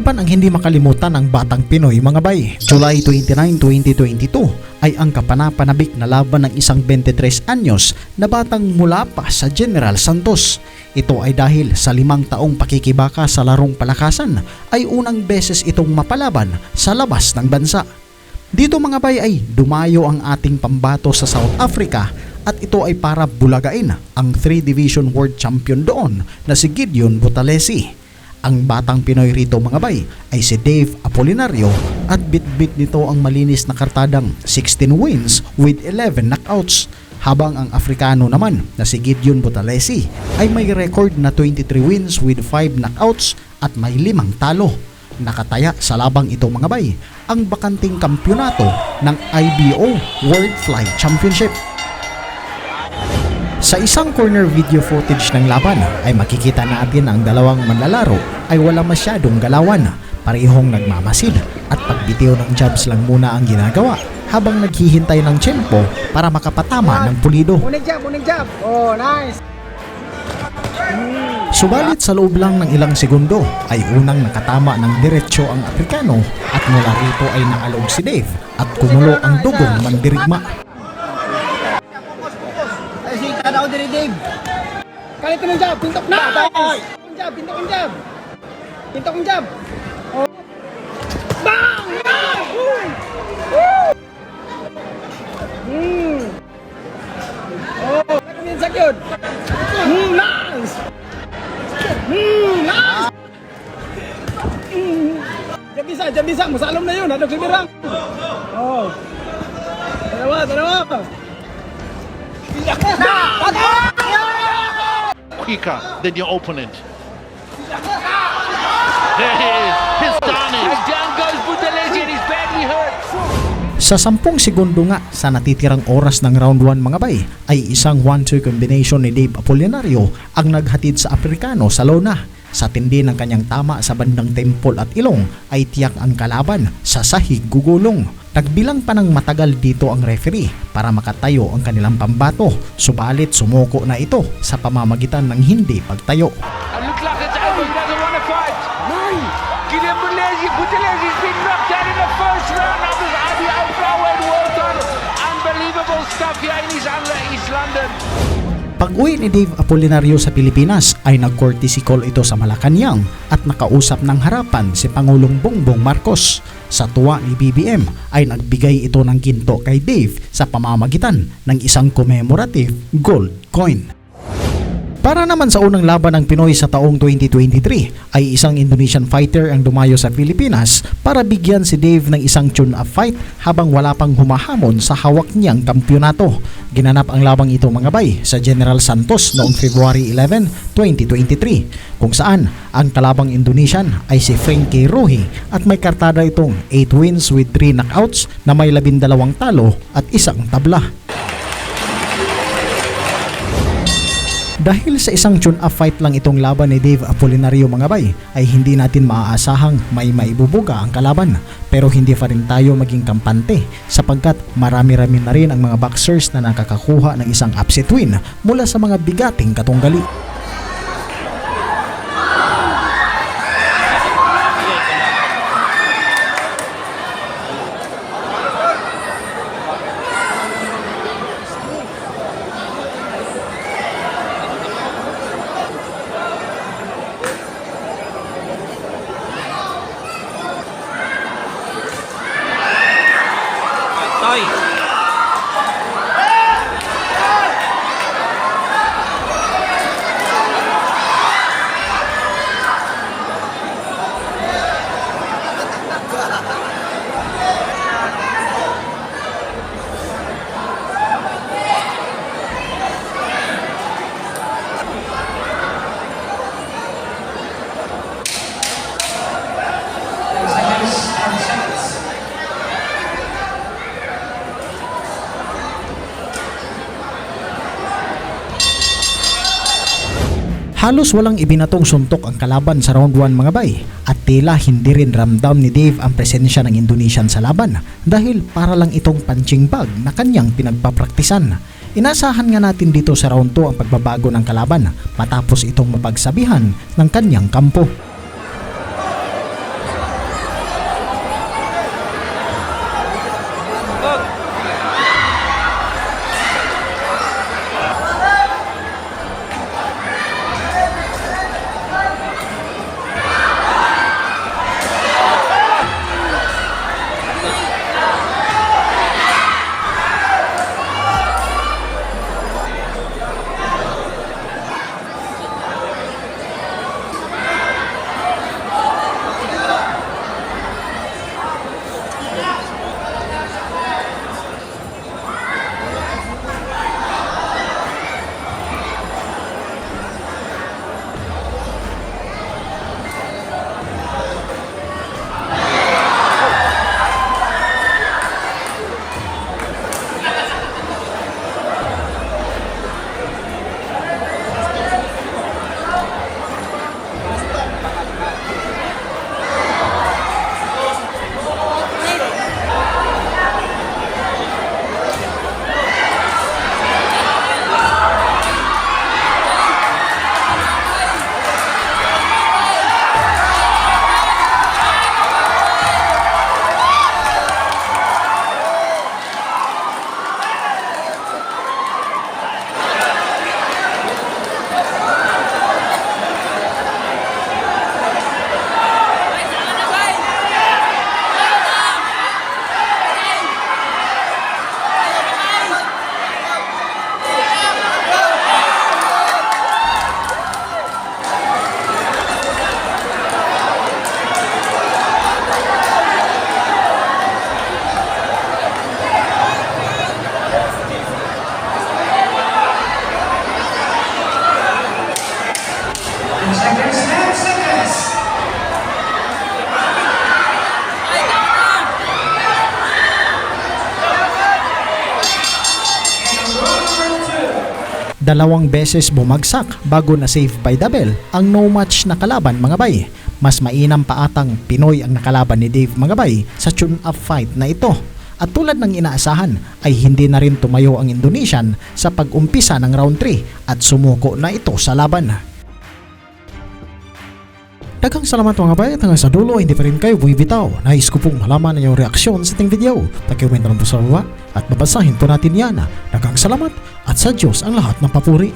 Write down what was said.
Laban ang hindi makalimutan ng Batang Pinoy mga bay. July 29, 2022 ay ang kapanapanabik na laban ng isang 23 anyos na batang mula pa sa General Santos. Ito ay dahil sa limang taong pakikibaka sa larong palakasan ay unang beses itong mapalaban sa labas ng bansa. Dito mga bay ay dumayo ang ating pambato sa South Africa at ito ay para bulagain ang 3 Division World Champion doon na si Gideon Butalesi. Ang batang Pinoy rito mga bay ay si Dave Apolinario at bit-bit nito ang malinis na kartadang 16 wins with 11 knockouts habang ang Afrikano naman na si Gideon Butalesi ay may record na 23 wins with 5 knockouts at may limang talo. Nakataya sa labang ito mga bay ang bakanting kampyonato ng IBO World Fly Championship. Sa isang corner video footage ng laban ay makikita natin ang dalawang manlalaro ay wala masyadong galawan. Parehong nagmamasid at pagbitiw ng jabs lang muna ang ginagawa habang naghihintay ng tiyempo para makapatama ng pulido. Unang jab, unang jab. Oh, nice. Subalit sa loob lang ng ilang segundo ay unang nakatama ng diretsyo ang Aprikano at mula rito ay naalog si Dave at kumulo ang dugong mandirigma. Kada ko diri, Dave. Kalit ng jab, pintok na. Nice. Jab, pintok ang jab. Pintok ang jab. Oh. Bang! Bang! Woo! Woo! Hmm. Oh, kami sa yun. Hmm, nice. Hmm, nice. Hmm. Jab bisa, jab bisa. Masalom na yun. Hadog si Mirang. Oh. Dalawa, dalawa. Quicker than your opponent. There he is. He's done it. Down goes Butalesi and he's badly hurt. Sa 10 segundo nga sa natitirang oras ng round 1 mga bay ay isang 1-2 combination ni Dave Apolinario ang naghatid sa Aprikano sa lona. Sa tindi ng kanyang tama sa bandang temple at ilong ay tiyak ang kalaban sa sahig gugulong. Nagbilang pa ng matagal dito ang referee para makatayo ang kanilang pambato. Subalit sumuko na ito sa pamamagitan ng hindi pagtayo. Unbelievable stuff here in East London. Pag-uwi ni Dave Apolinario sa Pilipinas ay nag-courtesy call ito sa Malacanang at nakausap ng harapan si Pangulong Bongbong Marcos. Sa tuwa ni BBM ay nagbigay ito ng ginto kay Dave sa pamamagitan ng isang commemorative gold coin. Para naman sa unang laban ng Pinoy sa taong 2023 ay isang Indonesian fighter ang dumayo sa Pilipinas para bigyan si Dave ng isang tune-up fight habang wala pang humahamon sa hawak niyang kampyonato. Ginanap ang labang ito mga bay sa General Santos noong February 11, 2023 kung saan ang kalabang Indonesian ay si Frankie Rohi at may kartada itong 8 wins with 3 knockouts na may 12 talo at isang tabla. Dahil sa isang tune-up fight lang itong laban ni Dave Apolinario mga bay, ay hindi natin maaasahang may maibubuga ang kalaban. Pero hindi pa rin tayo maging kampante sapagkat marami-rami na rin ang mga boxers na nakakakuha ng isang upset win mula sa mga bigating katunggali. Toy! Halos walang ibinatong suntok ang kalaban sa round 1 mga bay at tila hindi rin ramdam ni Dave ang presensya ng Indonesian sa laban dahil para lang itong punching bag na kanyang pinagpapraktisan. Inasahan nga natin dito sa round 2 ang pagbabago ng kalaban matapos itong mapagsabihan ng kanyang kampo. Dalawang beses bumagsak bago na save by Dabel ang no match na kalaban mga bay. Mas mainam pa atang Pinoy ang nakalaban ni Dave mga bay sa tune-up fight na ito. At tulad ng inaasahan ay hindi na rin tumayo ang Indonesian sa pag-umpisa ng round 3 at sumuko na ito sa laban. Daghang salamat mga bay at hanggang sa dulo hindi pa rin kayo bumibitaw. Nais ko pong malaman ang iyong reaksyon sa ating video. Pakiwento lang po sa baba at babasahin po natin yan. Daghang salamat at sa Diyos ang lahat ng papuri.